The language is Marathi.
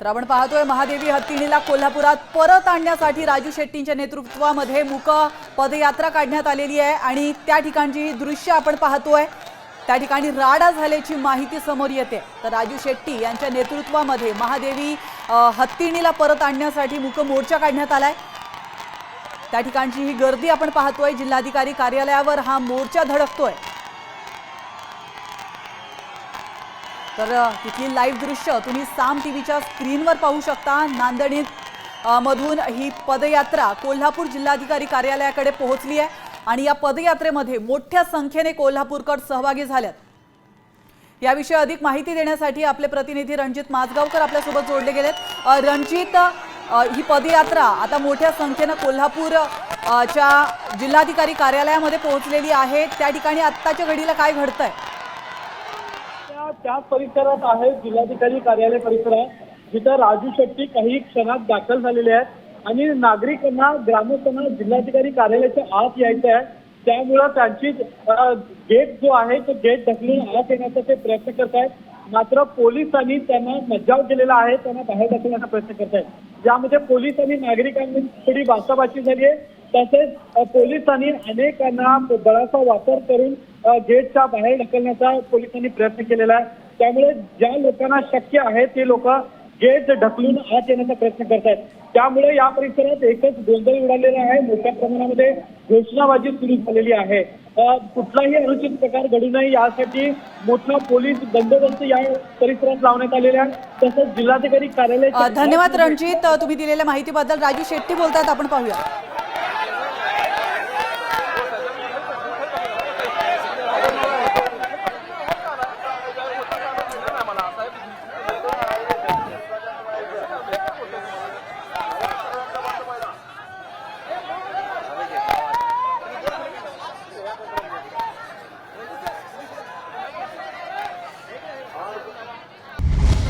तर आपण पाहतोय महादेवी हत्तीणीला कोल्हापुरात परत आणण्यासाठी राजू शेट्टींच्या नेतृत्वामध्ये मुक पदयात्रा काढण्यात आलेली आहे आणि त्या ठिकाणची ही दृश्य आपण पाहतोय. त्या ठिकाणी राडा झाल्याची माहिती समोर येते. तर राजू शेट्टी यांच्या नेतृत्वामध्ये महादेवी हत्तीणीला परत आणण्यासाठी मुक मोर्चा काढण्यात आलाय. त्या ठिकाणची ही गर्दी आपण पाहतोय. जिल्हाधिकारी कार्यालयावर हा मोर्चा धडकतोय. तर तिथली लाईव्ह दृश्य तुम्ही साम टीव्हीच्या स्क्रीनवर पाहू शकता. नांदणीत मधून ही पदयात्रा कोल्हापूर जिल्हाधिकारी कार्यालयाकडे पोहोचली आहे. आणि या पदयात्रेमध्ये मोठ्या संख्येने कोल्हापूरकर सहभागी झाल्यात याविषयी अधिक माहिती देण्यासाठी आपले प्रतिनिधी रणजित माजगावकर आपल्यासोबत जोडले गेलेत. रणजित ही पदयात्रा आता मोठ्या संख्येनं कोल्हापूर च्या जिल्हाधिकारी कार्यालयामध्ये पोहोचलेली आहे. त्या ठिकाणी आत्ताच्या घडीला काय घडतंय? त्याच परिसरात आहे जिल्हाधिकारी कार्यालय परिसरात जिथं राजू शेट्टी काही क्षणात दाखल झालेले आहेत. आणि नागरिकांना ग्रामस्थांना जिल्हाधिकारी कार्यालयाच्या आत यायचं आहे. त्यामुळं त्यांची गेट जो आहे तो गेट ढकलून आत येण्याचा ते प्रयत्न करत आहेत मात्र पोलिसांनी त्यांना मज्जाव केलेला आहे त्यांना बाहेर ढकलण्याचा प्रयत्न करत आहेत ज्यामध्ये पोलीस आणि नागरिकांनी थोडी बाचाबाची झाली आहे. तसेच पोलिसांनी अनेकांना बळाचा वापर करून गेटच्या बाहेर ढकलण्याचा पोलिसांनी प्रयत्न केलेला आहे. त्यामुळे ज्या लोकांना शक्य आहे ते लोक गेट ढकलून आत येण्याचा प्रयत्न करतायत. त्यामुळे या परिसरात एकच गोंधळ उडालेला आहे. मोठ्या प्रमाणामध्ये घोषणाबाजी सुरू झालेली आहे. कुठलाही अनुचित प्रकार घडू नये यासाठी मोठा पोलीस बंदोबस्त या परिसरात लावण्यात आलेला आहे. तसंच जिल्हाधिकारी कार्यालय धन्यवाद रणजित. तुम्ही दिलेल्या माहितीबद्दल राजू शेट्टी बोलतात. आपण पाहूया.